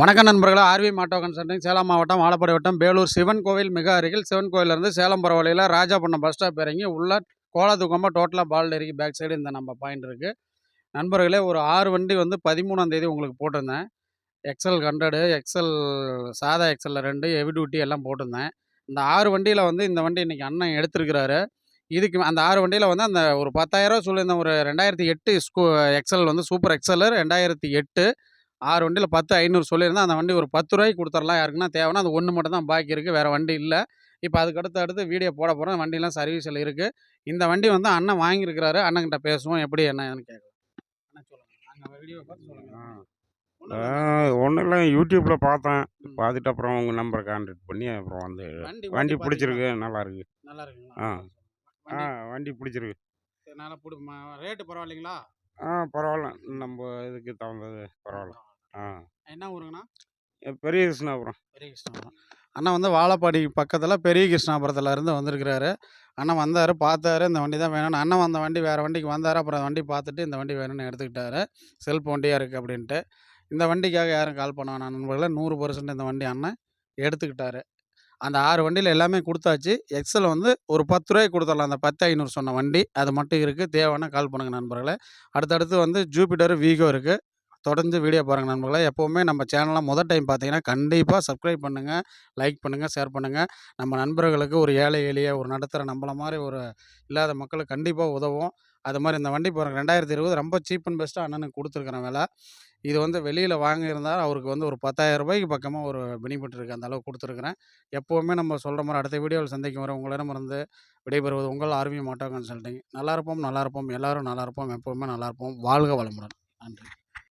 வணக்கம் நண்பர்களே ஆர்வி மாட்டோ கன்சல்டிங் சேலம் மாவட்டம் வாழப்பாடி வட்டம் பேலூர் சிவன் கோவில் மிக அருகில். சிவன் கோயிலேருந்து சேலம் போகிற வழியில் ராஜாபண்ணம் பஸ் ஸ்டாப் இறங்கி உள்ள கோலத்துக்கம்பா டோட்டலாக பால் இறக்கி பேக் சைடு இந்த நம்ம பாயிண்ட் இருக்குது நண்பர்களே ஒரு ஆறு வண்டி வந்து பதிமூணாம் தேதி உங்களுக்கு போட்டிருந்தேன். எக்ஸல் ஹண்ட்ரடு எக்ஸல் சாதா எக்ஸலில் ரெண்டு ஹெவி டியூட்டி எல்லாம் போட்டிருந்தேன். இந்த ஆறு வண்டியில் வந்து இந்த வண்டி இன்றைக்கி அண்ணன் எடுத்திருக்கிறாரு. இதுக்கு அந்த ஆறு வண்டியில் வந்து அந்த ஒரு பத்தாயிரரூவா சொல்லியிருந்தேன் ஒரு ரெண்டாயிரத்தி எட்டு ஸ்கூ எக்ஸல் வந்து சூப்பர் எக்ஸல் ரெண்டாயிரத்தி எட்டு. ஆறு வண்டியில் பத்து ஐநூறு சொல்லியிருந்தேன் அந்த வண்டி ஒரு பத்து ரூபாய்க்கு கொடுத்துடலாம் யாருக்குன்னா தேவைன்னா அது ஒன்று மட்டும் தான் பாக்கி இருக்குது வேறு வண்டி இல்லை. இப்போ அதுக்கு அடுத்து அடுத்து வீடியோ போட போகிறோம் வண்டிலாம் சர்வீஸில் இருக்குது இந்த வண்டி வந்து அண்ணன் வாங்கியிருக்கிறாரு. அண்ணன்கிட்ட பேசுவோம். எப்படி என்னன்னு கேட்கலாம். அண்ணன் சொல்லுங்கள் நாங்கள் வீடியோ பார்த்து சொல்லுங்கள் ஒன்றும் இல்லை யூடியூப்பில் பார்த்தேன். பார்த்துட்டு அப்புறம் உங்கள் நம்பரை கான்டாக்ட் பண்ணி அப்புறம் வந்து வண்டி பிடிச்சிருக்கு. நல்லா இருக்கு? நல்லா ஆ. ஆ வண்டி பிடிச்சிருக்கு. சரி, நல்லா பிடி ரேட்டு பரவாயில்லைங்களா? ஆ பரவாயில்ல. நம்ம இதுக்கு தகுந்தது பரவாயில்ல. என்ன ஊருங்கண்ணா? பெரிய கிருஷ்ணாபுரம். பெரிய கிருஷ்ணாபுரம். அண்ணன் வந்து வாழப்பாடி பக்கத்தில் பெரிய கிருஷ்ணாபுரத்தில் இருந்து வந்திருக்கிறாரு. அண்ணன் வந்தார் பார்த்தாரு இந்த வண்டி தான் வேணும்னு. அண்ணன் வந்த வண்டி வேறு வண்டிக்கு வந்தார் அப்புறம் வண்டி பார்த்துட்டு இந்த வண்டி வேணும்னு எடுத்துக்கிட்டாரு. செல்ஃப் வண்டியாக இருக்குது அப்படின்ட்டு. இந்த வண்டிக்காக யாரும் கால் பண்ண வேணாம். நண்பர்களே நூறு பர்சன்ட் இந்த வண்டி அண்ணன் எடுத்துக்கிட்டாரு. அந்த ஆறு வண்டியில் எல்லாமே கொடுத்தாச்சு. எக்ஸல் வந்து ஒரு பத்து ரூபாய்க்கு கொடுத்துடலாம். அந்த பத்து ஐநூறு சொன்ன வண்டி. அது மட்டும் இருக்குது தேவைன்னா கால் பண்ணுங்கள் நண்பர்களே. அடுத்தடுத்து வந்து ஜூபிட்டர் வீகோ இருக்குது தொடர்ந்து வீடியோ பாருங்கள் நண்பர்களே. எப்போவுமே நம்ம சேனலை முதல் டைம் பார்த்தீங்கன்னா கண்டிப்பாக சப்ஸ்கிரைப் பண்ணுங்கள் லைக் பண்ணுங்கள் ஷேர் பண்ணுங்கள் நம்ம நண்பர்களுக்கு ஒரு ஏழை எளிய ஒரு நடுத்தர நம்மள மாதிரி ஒரு இல்லாத மக்களுக்கு கண்டிப்பாக உதவும். அது மாதிரி இந்த வண்டி பாருங்கள் ரெண்டாயிரத்தி இருபது ரொம்ப சீப் அண்ட் பெஸ்ட்டாக அண்ணனுக்கு கொடுத்துருக்குறேன் விலை. இது வந்து வெளியில் வாங்கியிருந்தால் அவருக்கு வந்து ஒரு பத்தாயிரம் ரூபாய்க்கு பக்கமாக ஒரு பெனிஃபிட் இருக்குது அந்த அளவுக்கு கொடுத்துருக்குறேன். எப்போவுமே நம்ம சொல்கிற மாதிரி அடுத்த வீடியோவில் சந்திக்கும் வரை உங்களிடமிருந்து விடைபெறுவது உங்கள் ஆர்வி மாட்டோ கன்சல்டிங் நல்லா இருப்போம் நல்லா இருப்போம் எல்லோரும் நல்லா இருப்போம் எப்போவுமே நல்லா இருப்போம். வாழ்க வளமுடன். நன்றி.